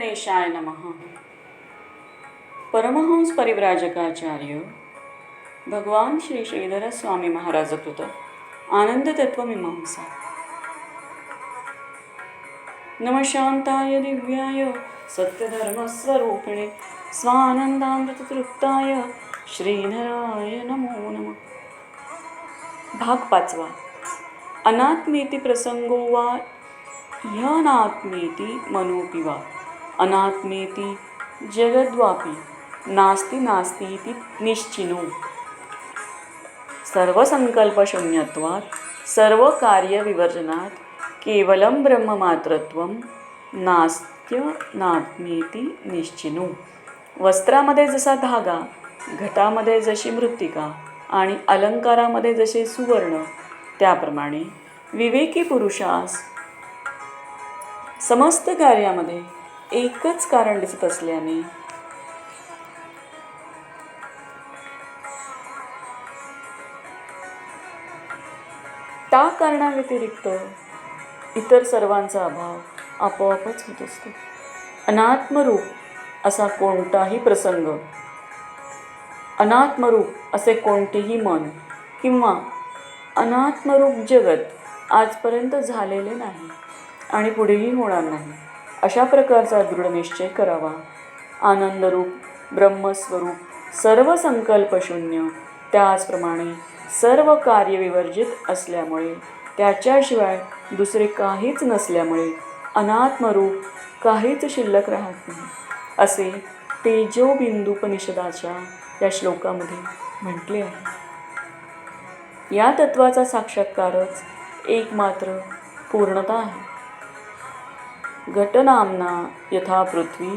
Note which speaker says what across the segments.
Speaker 1: गणेशाय नम. परमहंस परिव्राजकाचार्य भगवान श्री श्रीधर स्वामी महाराज कृत आनंद तत्वमीमांसा नम शांताय दिव्याय सत्यधर्मस्वरूपिणे स्वानंदामृततृप्ताय श्रीधराय नमो नम. भाग पाचवा. अनात्मेती प्रसंगो वा ह्यनात्मेती मनोपि वा. अनात्मेती जगद्वापी नास्ति नास्ति इति निश्चिनो। सर्वसंकल्पशून्यत्वात् सर्वकार्यविवर्जनात् केवलं ब्रह्ममात्रत्वं नास्त्य नात्मेती निश्चिनो। वस्त्रामध्ये जसा धागा घटामध्ये जशी मृत्तिका आणि अलंकारामध्ये जसे सुवर्ण त्याप्रमाणे विवेकी पुरुषास समस्त कार्यामध्ये एकच कारण दिसत असल्याने. त्या कारणाव्यतिरिक्त इतर सर्वांचा अभाव आपोआपच होत असतो. अनात्मरूप असा कोणताही प्रसंग अनात्मरूप असे कोणतेही मन किंवा अनात्मरूप जगत आजपर्यंत झालेले नाही आणि पुढेही होणार नाही. अशा प्रकारचा दृढनिश्चय करावा. आनंदरूप ब्रह्मस्वरूप सर्व संकल्पशून्य त्याचप्रमाणे सर्व कार्य विवर्जित असल्यामुळे त्याच्याशिवाय दुसरे काहीच नसल्यामुळे अनात्मरूप काहीच शिल्लक राहत नाही असे तेजोबिंदुपनिषदाच्या या श्लोकामध्ये म्हटले आहे. या तत्वाचा साक्षात्कारच एकमात्र पूर्णता आहे. घटनामना यथा पृथ्वी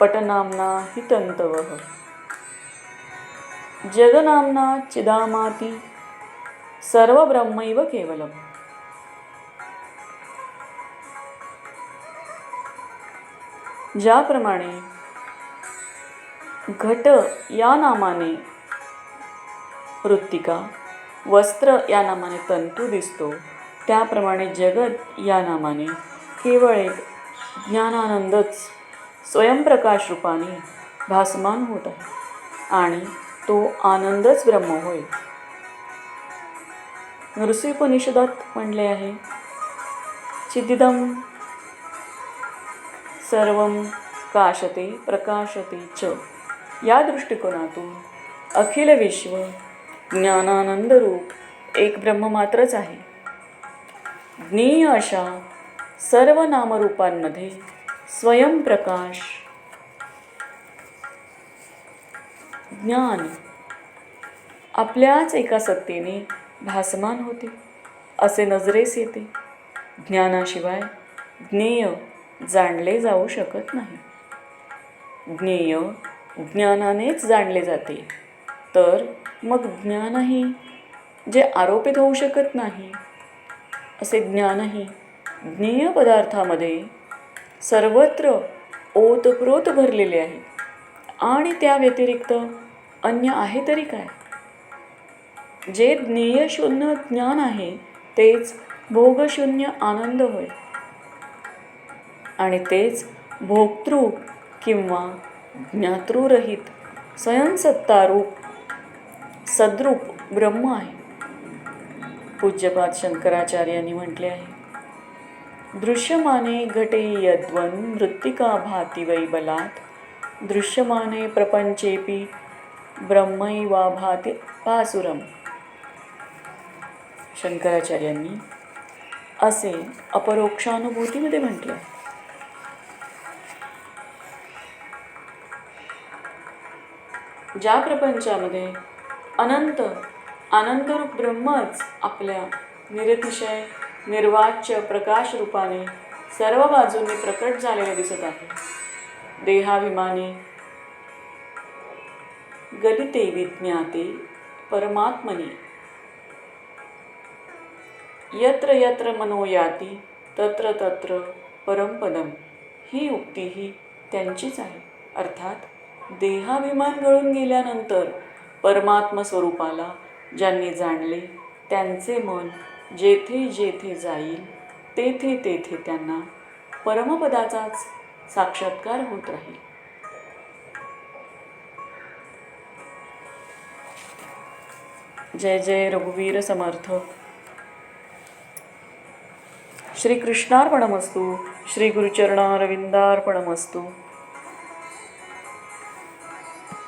Speaker 1: पटनामना हि तंतवः जगनामना चिदामाती सर्व ब्रह्मैव केवलम। ज्याप्रमाणे घट या नामाने वृत्तिका वस्त्र या नामाने तंतू दिसतो त्याप्रमाणे जगत या नामाने केवळ एक ज्ञानानंदच स्वयंप्रकाश रूपाने भासमान होत आहे आणि तो आनंदच ब्रह्म होय. नृसिपनिषदात म्हणले आहे चिदिदम सर्व काशते प्रकाशते च. या दृष्टिकोनातून अखिल विश्व ज्ञानानंदरूप एक ब्रह्म मात्रच आहे. ज्ञेय अशा सर्व नामरूपांमध्ये स्वयंप्रकाश ज्ञान आपल्याच एका सत्तेने भासमान होते असे नजरेस येते. ज्ञानाशिवाय ज्ञेय जाणले जाऊ शकत नाही. ज्ञेय ज्ञानानेच जाणले जाते. तर मग ज्ञानही जे आरोपित होऊ शकत नाही असे ज्ञानही ज्ञेय पदार्थामध्ये सर्वत्र ओतप्रोत भरलेले आहे. आणि त्या व्यतिरिक्त अन्य आहे तरी काय? जे ज्ञेयशून्य ज्ञान आहे तेच भोगशून्य आनंद होय. आणि तेच भोक्तृ किंवा ज्ञातृरहित स्वयंसत्तारूप सद्रूप ब्रह्म आहे. पूज्यपाद शंकराचार्यांनी म्हटले आहे. दृश्यमाने घटे यद्वन मृत्तिका भाती वै बलात् दृश्यमाने प्रपंचेपी ब्रह्मैवा भाती पासुरम शंकराचार्यांनी असे अपरोक्षानुभूतीमध्ये म्हटले ज्या प्रपंचामध्ये अनंत आनंदरूप ब्रह्मच आपल्या निरतिशय निर्वाच्य प्रकाश रूपाने सर्व बाजूंनी प्रकट झालेले दिसत आहे. देहाभिमानी गलिते विज्ञाते परमात्मनी यत्र यत्र मनोयाती तत्र तत्र परमपदम ही उक्ती ही त्यांचीच आहे. अर्थात देहाभिमान गळून गेल्यानंतर परमात्मस्वरूपाला ज्यांनी जाणले त्यांचे मन जेथे जेथे जाईल तेथे तेथे त्यांना परमपदाचाच साक्षात्कार होत राहील. जय जय रघुवीर समर्थ. श्री कृष्णार्पणमस्तू श्री गुरुचरणारविंदार्पणमस्तू